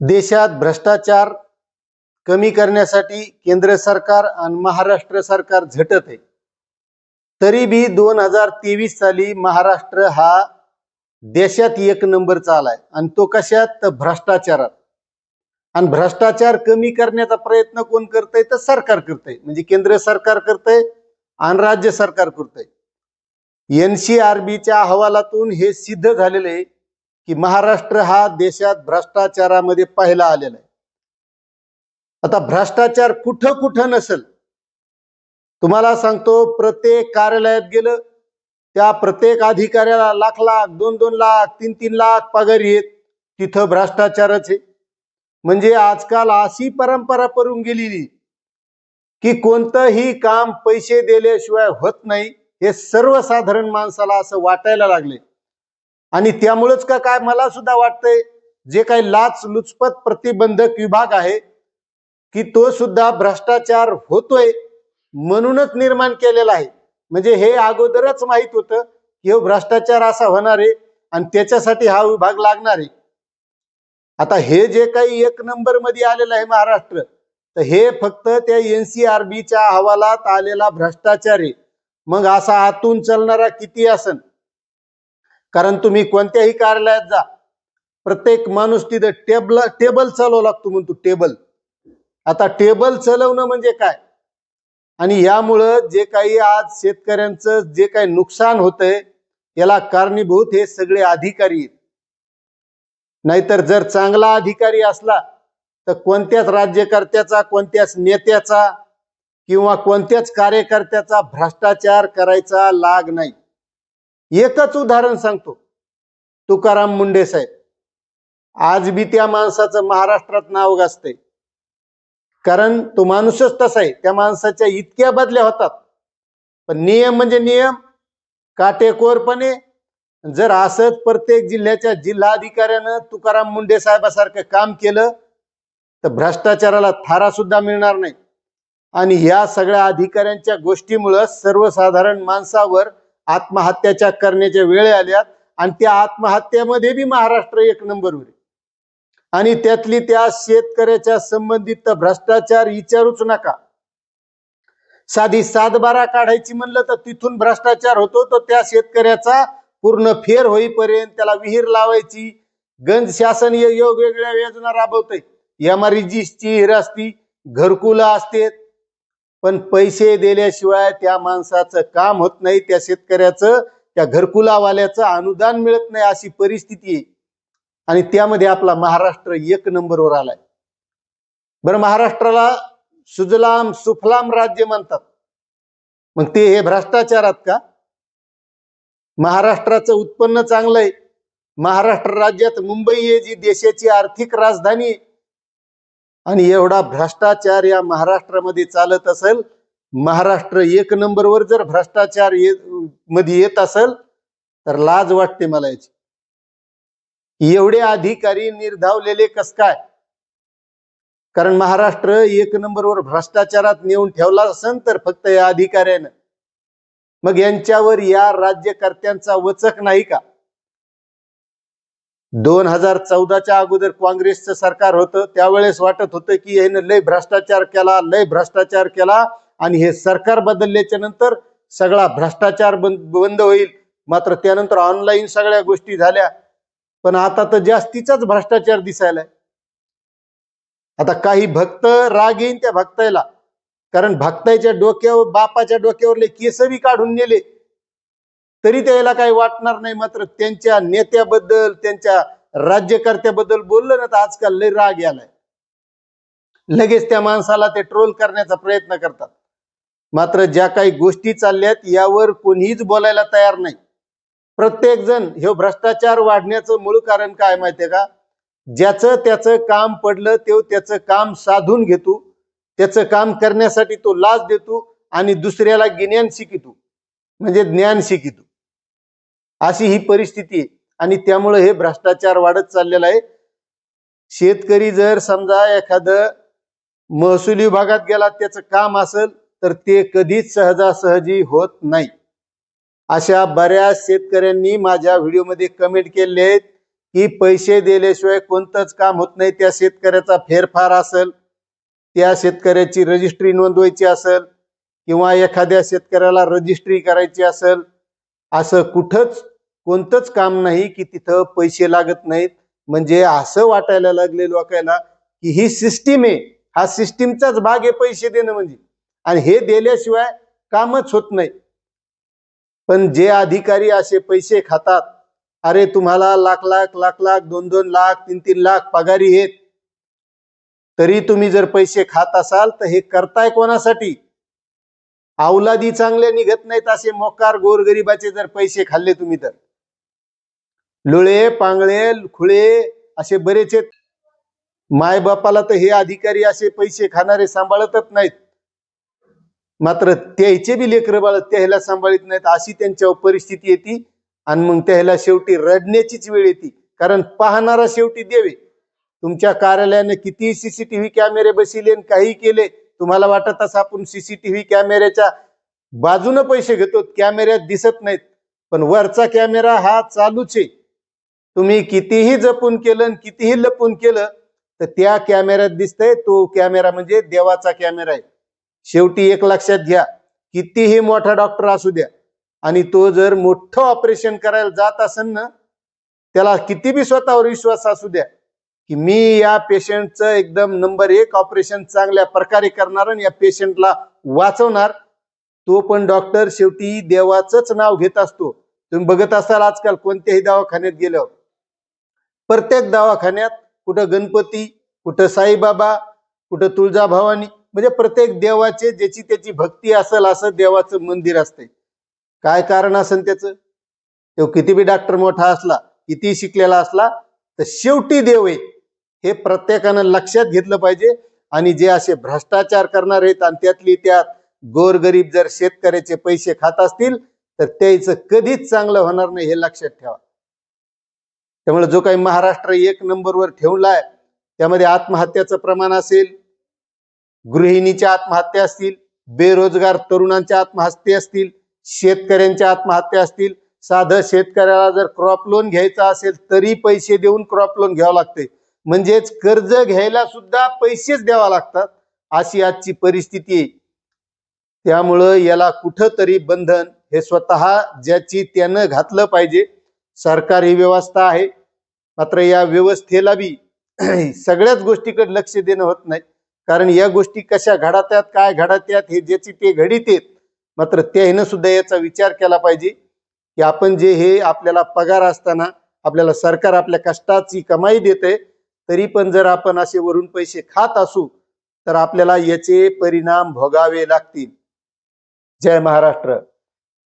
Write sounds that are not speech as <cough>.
देशात भ्रष्टाचार कमी करण्यासाठी केंद्र सरकार आणि महाराष्ट्र सरकार झटत आहे. तरी बी दोन हजार तेवीस साली महाराष्ट्र हा देशात एक नंबरचा आलाय आणि तो कशात? तर भ्रष्टाचारात. आणि भ्रष्टाचार कमी करण्याचा प्रयत्न कोण करतंय? तर सरकार करतंय. म्हणजे केंद्र सरकार करतंय आणि राज्य सरकार करतंय. एनसीआरबीच्या अहवालातून हे सिद्ध झालेलं आहे की महाराष्ट्र हा देशात भ्रष्टाचारामध्ये पाहायला आलेला आहे. आता भ्रष्टाचार कुठं कुठं नसेल तुम्हाला सांगतो प्रत्येक कार्यालयात गेलं त्या प्रत्येक अधिकाऱ्याला लाख लाख दोन दोन लाख तीन तीन लाख पगार येत तिथं भ्रष्टाचारच आहे. म्हणजे आजकाल अशी परंपरा पडून गेलेली की कोणतंही काम पैसे दिल्याशिवाय होत नाही हे सर्वसाधारण माणसाला असं वाटायला लागले आणि त्यामुळेच का काय मला सुद्धा वाटतंय जे काही लाच लुचपत प्रतिबंधक विभाग आहे की तो सुद्धा भ्रष्टाचार होतोय म्हणूनच निर्माण केलेला आहे. म्हणजे हे अगोदरच माहीत होतं की हो भ्रष्टाचार असा होणार आहे आणि त्याच्यासाठी हा विभाग लागणार आहे. आता हे जे काही एक नंबरमध्ये आलेलं आहे महाराष्ट्र तर हे फक्त त्या एनसीआरबीच्या अहवालात आलेला भ्रष्टाचार आहे. मग असा आतून चालणारा किती असन? कारण तुम्ही कोणत्याही कार्यालयात जा. प्रत्येक माणूस तिथं टेबल टेबल चालवा लागतो म्हणतो टेबल. आता टेबल चालवणं म्हणजे काय? आणि यामुळं जे काही आज शेतकऱ्यांचं जे काही नुकसान होतंय याला कारणीभूत हे सगळे अधिकारी आहेत. नाहीतर जर चांगला अधिकारी असला तर कोणत्याच राज्यकर्त्याचा कोणत्याच नेत्याचा किंवा कोणत्याच कार्यकर्त्याचा भ्रष्टाचार करायचा लाग नाही. एकच उदाहरण सांगतो. तुकाराम मुंडे साहेब. आज बी त्या माणसाचं महाराष्ट्रात नाव गाजतंय. कारण तो माणूसच तसा आहे. त्या माणसाच्या इतक्या बदल्या होतात. पण नियम म्हणजे नियम. काटेकोरपणे. जर असंच प्रत्येक जिल्ह्याच्या जिल्हाधिकाऱ्यानं तुकाराम मुंडे साहेबासारखं काम केलं तर भ्रष्टाचाराला थारा सुद्धा मिळणार नाही. आणि या सगळ्या अधिकाऱ्यांच्या गोष्टीमुळं सर्वसाधारण माणसावर आत्महत्याच्या करण्याच्या वेळ आल्यात आणि त्या आत्महत्येमध्ये बी महाराष्ट्र एक नंबरवर आहे आणि त्यातली त्या शेतकऱ्याच्या संबंधित भ्रष्टाचार विचारूच नका. साधी सातबारा काढायची म्हणलं तर तिथून भ्रष्टाचार होतो तर त्या शेतकऱ्याचा पूर्ण फेर होईपर्यंत त्याला विहीर लावायची. गंज शासन वेगवेगळ्या योजना राबवतंय. एमआरजीची हिर असती घरकुलं असते पण पैसे दिल्याशिवाय त्या माणसाचं काम होत नाही त्या शेतकऱ्याचं त्या घरकुलावाल्याचं अनुदान मिळत नाही अशी परिस्थिती आहे. आणि त्यामध्ये आपला महाराष्ट्र एक नंबरवर आलाय. बरं महाराष्ट्राला सुजलाम सुफलाम राज्य म्हणतात. मग ते हे भ्रष्टाचारात का? महाराष्ट्राचं उत्पन्न चांगलं आहे महाराष्ट्र राज्यात मुंबई आहे जी देशाची आर्थिक राजधानी आहे आणि एवढा भ्रष्टाचार या महाराष्ट्रामध्ये चालत असेल महाराष्ट्र एक नंबरवर जर भ्रष्टाचार ये मध्ये येत असेल तर लाज वाटते मला याची. एवढे अधिकारी निर्धावलेले कस काय? कारण महाराष्ट्र एक नंबरवर भ्रष्टाचारात नेऊन ठेवला असेल तर फक्त या अधिकाऱ्यानं. मग यांच्यावर या राज्यकर्त्यांचा वचक नाही का? दोन हजार चौदाच्या अगोदर काँग्रेसचं सरकार होतं. त्यावेळेस वाटत होतं की याने लय भ्रष्टाचार केला लय भ्रष्टाचार केला आणि हे सरकार बदलल्याच्या नंतर सगळा भ्रष्टाचार बंद बंद होईल. मात्र त्यानंतर ऑनलाईन सगळ्या गोष्टी झाल्या. पण आता तर जास्तीचाच भ्रष्टाचार दिसायलाय आता काही भक्त राग येईन त्या भक्तायला. कारण भक्ताच्या डोक्यावर बापाच्या डोक्यावरले केस बी काढून नेले. तरी त्याला काही वाटणार नाही मात्र त्यांच्या नेत्याबद्दल त्यांच्या राज्यकर्त्याबद्दल बोललं ना तर आजकाल लय राग यालाय. लगेच त्या माणसाला ते ट्रोल करण्याचा प्रयत्न करतात. मात्र ज्या काही गोष्टी चालल्यात यावर कोणीच बोलायला तयार नाही. प्रत्येक जण हे भ्रष्टाचार वाढण्याचं मूळ कारण काय माहितीये का? ज्याचं त्याचं काम पडलं ते त्याचं काम साधून घेतो. त्याचं काम करण्यासाठी तो लाच देतो आणि दुसऱ्याला गिन्यान शिकितो म्हणजे ज्ञान शिकितो अशी ही परिस्थिती आहे. आणि त्यामुळे हे भ्रष्टाचार वाढत चाललेला आहे. शेतकरी जर समजा एखादं महसूल विभागात गेला त्याचं काम असेल तर ते कधीच सहजासहजी होत नाही. अशा बऱ्याच शेतकऱ्यांनी माझ्या व्हिडिओमध्ये कमेंट केले आहेत की पैसे दिल्याशिवाय कोणतंच काम होत नाही. त्या शेतकऱ्याचा फेरफार असेल त्या शेतकऱ्याची रजिस्ट्री नोंदवायची असेल किंवा एखाद्या शेतकऱ्याला रजिस्ट्री करायची असेल असं कुठंच कोणतंच काम नाही की तिथं पैसे लागत नाहीत. म्हणजे असं वाटायला लागले लोकांना की ही सिस्टीम आहे. हा सिस्टीमचाच भाग आहे पैसे देणं म्हणजे. आणि हे दिल्याशिवाय कामच होत नाही. पण जे अधिकारी असे पैसे खातात अरे तुम्हाला लाख लाख लाख लाख दोन दोन लाख तीन तीन लाख पगारी आहेत. तरी तुम्ही जर पैसे खात असाल तर हे करताय कोणासाठी? अवलादी चांगले निघत नाहीत असे मोकार गोरगरिबाचे जर पैसे खाल्ले तुम्ही तर. लुळे पांगळे खुळे असे बरेच आहेत माय बापाला तर हे अधिकारी असे पैसे खाणारे सांभाळतच नाहीत. मात्र त्याचे बी लेकर बाळ त्याला सांभाळत नाहीत अशी त्यांच्यावर परिस्थिती येते आणि मग त्याला शेवटी रडण्याचीच वेळ येते. कारण पाहणारा शेवटी देवे तुमच्या कार्यालयाने किती सीसीटीव्ही कॅमेरे बसिले आणि काही केले तुम्हाला वाटत असं आपण सीसीटीव्ही कॅमेऱ्याच्या बाजूने पैसे घेतो कॅमेऱ्यात दिसत नाहीत. पण वरचा कॅमेरा हा चालूच आहे. तुम्ही कितीही जपून केलं आणि कितीही लपून केलं तर त्या कॅमेऱ्यात दिसतंय तो कॅमेरा म्हणजे देवाचा कॅमेरा आहे. शेवटी एक लक्षात घ्या कितीही मोठा डॉक्टर असू द्या आणि तो जर मोठं ऑपरेशन करायला जात असेल ना त्याला किती बी स्वतःवर विश्वास असू द्या की मी या पेशंटचं एकदम नंबर एक ऑपरेशन चांगल्या प्रकारे करणार आणि या पेशंटला वाचवणार. तो पण डॉक्टर शेवटी देवाचंच नाव घेत असतो. तुम्ही बघत असाल आजकाल कोणत्याही दवाखान्यात गेल्यावर. प्रत्येक दवाखान्यात कुठं गणपती कुठं साईबाबा कुठं तुळजाभवानी म्हणजे प्रत्येक देवाचे ज्याची त्याची भक्ती असेल असं देवाचं मंदिर असते काय कारण असेल त्याचं? तो किती बी डॉक्टर मोठा असला किती शिकलेला असला तर शेवटी देव आहे हे प्रत्येकानं लक्षात घेतलं पाहिजे. आणि जे असे भ्रष्टाचार करणार आहेत आणि त्यातली त्यात गोरगरीब जर शेतकऱ्याचे पैसे खात असतील तर त्याचं कधीच चांगलं होणार नाही हे लक्षात ठेवा. त्यामुळे जो काही महाराष्ट्र एक नंबरवर ठेवलाय त्यामध्ये आत्महत्याचं प्रमाण असेल गृहिणीच्या आत्महत्या असतील बेरोजगार तरुणांच्या आत्महत्या असतील शेतकऱ्यांच्या आत्महत्या असतील साधं शेतकऱ्याला जर क्रॉप लोन घ्यायचा असेल तरी पैसे देऊन क्रॉप लोन घ्यावं लागते म्हणजेच कर्ज घ्यायला सुद्धा पैसेच द्यावा लागतात. अशी आजची परिस्थिती आहे. त्यामुळं याला कुठंतरी बंधन हे स्वतः ज्याची त्यानं घातलं पाहिजे. सरकारी व्यवस्था आहे. मात्र या व्यवस्थेला बी <clears throat> सगळ्याच गोष्टीकडे लक्ष देणं होत नाही. कारण या गोष्टी कशा घडात्यात काय घडात्यात हे ज्याची ते घडीत येत मात्र त्यानं सुद्धा याचा विचार केला पाहिजे. की आपण जे हे आपल्याला पगार असताना आपल्याला सरकार आपल्या कष्टाची कमाई देते तरी पण जर आपण असे वरून पैसे खात असू तर आपल्याला याचे परिणाम भोगावे लागतील. जय महाराष्ट्र.